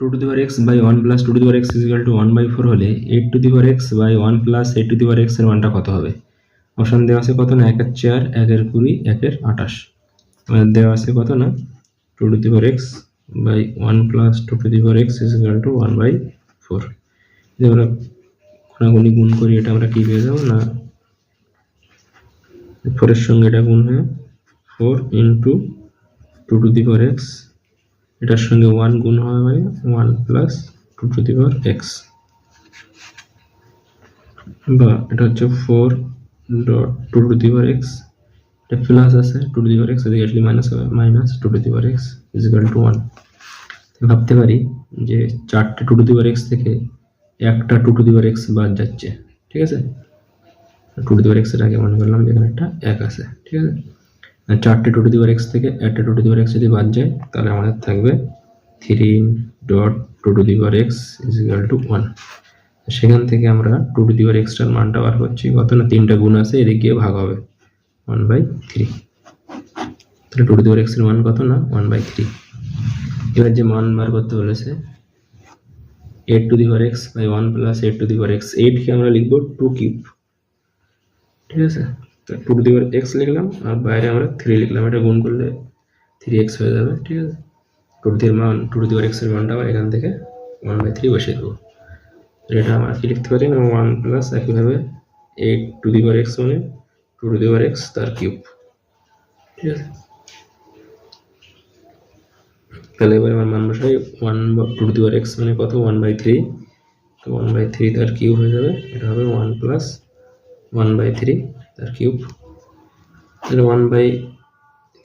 Two to the x by one plus two to the power x equal to one by four হলে eight to the x by one plus eight to the power এক্সের মানটা কত হবে? Option দেওয়া আছে কত না? একের চার একের কুড়ি একের আঠাশ। দেওয়া আছে কত না? Two to the x by one plus two to the power x equal to one by four যদি আমরা কোনাগুনি গুণ করি, এটা আমরা কি পেয়ে যাব? না ফোরের সঙ্গে এটা গুণ হয়ে four into two to the power x এটার সঙ্গে ওয়ান গুণ হবে মানে one plus two to the power x বা এটা হচ্ছে four dot two to the power x এটা প্লাস আছে two to the power x এদিকে আসলে মাইনাস হবে minus two to the power x equal to one ভাবতে পারি যে চারটে two to the power x থেকে একটা two to the power x বাদ যাচ্ছে, ঠিক আছে? টু টু দি পাওয়ার এক্সের আগে মনে করলাম যে এখানে একটা এক আছে, ঠিক আছে? চারটে two to the power x থেকে একটা two to the power x যদি বাদ যায়, তাহলে আমাদের থাকবে three dot two to the power x is equal to one সেখান থেকে আমরা টু টু দি পাওয়ার এক্সটার মানটা বার করছি, কত না তিনটা গুণ আছে, এদিক গিয়ে ভাগ হবে ওয়ান বাই থ্রি তাহলে টু টু দি পাওয়ার এক্সের মান কত না ওয়ান বাই থ্রি এবার যে মান বার করতে বলেছে eight to the power x by one plus eight to the power x এইটকে আমরা লিখব টু কিউব ঠিক আছে? Two to the power x লিখলাম, আর বাইরে আমরা থ্রি লিখলাম। এটা গুণ করলে থ্রি এক্স হয়ে যাবে, ঠিক আছে? টু টু দির মান টু টু দি পাওয়ার এক্সের মানটা আবার এখান থেকে ওয়ান বাই থ্রি বসিয়ে দেবো। এটা আমরা কি লিখতে পারি? না ওয়ান প্লাস একইভাবে eight to the power x মানে two to the power x তার কিউব ঠিক আছে? তাহলে এবার আমার মান বসাই one two to the power x মানে কত? ওয়ান বাই থ্রি তো ওয়ান বাই থ্রি তার কিউব হয়ে যাবে, এটা হবে one plus one by three তার কিউব তাহলে ওয়ান বাই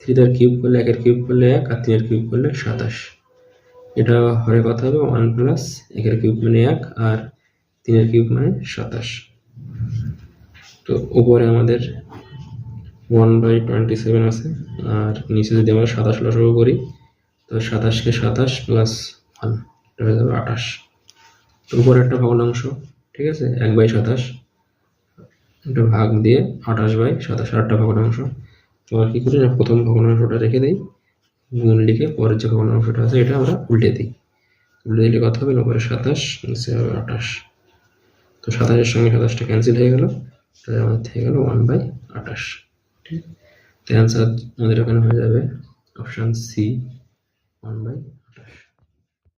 থ্রি তার কিউব করলে একের কিউব করলে এক, আর তিনের কিউব করলে সাতাশ। এটা হরে কথা হবে ওয়ান প্লাস একের কিউব মানে এক, আর তিনের কিউব মানে সাতাশ। তো উপরে আমাদের ওয়ান বাই টোয়েন্টি সেভেন আছে, আর নিচে যদি আমরা সাতাশ লসগু করি, তো সাতাশকে সাতাশ প্লাস ওয়ান এটা হয়ে যাবে আঠাশ। তো উপরে একটা ভগ্নাংশ ঠিক আছে? এক বাই সাতাশ। এটা ভাগ দিয়ে আঠাশ বাই সাতাশ আটটা ভগ্নাংশ এবার কী করি? প্রথম ভগ্নাংশটা রেখে দিই। গুণ লিখে পরের যে ভগ্নাংশটা আছে, এটা আমরা উল্টে দিই। উল্টে দিলে কথা হবে? না উপরে সাতাশ, নিচে হবে আঠাশ। তো সাতাশের সঙ্গে সাতাশটা ক্যান্সেল হয়ে গেল। তাহলে আমাদের থেকে গেল ওয়ান বাই আঠাশ। ঠিক? তো অ্যান্সার আমাদের এখানে হয়ে যাবে অপশান সি ওয়ান বাই